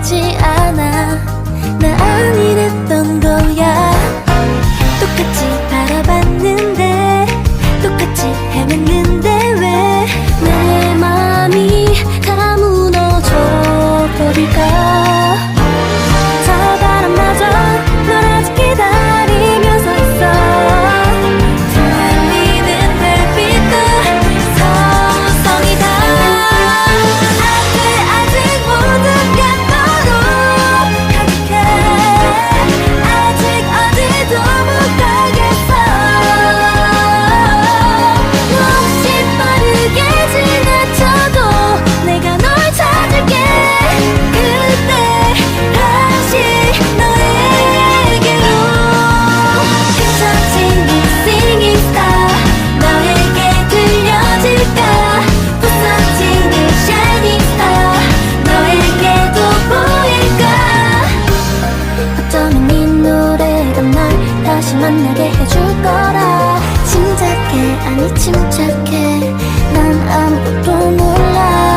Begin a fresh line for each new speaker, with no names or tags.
起爱 줄 거라. 짐작해 아니 침착해. 난 아무것도 몰라.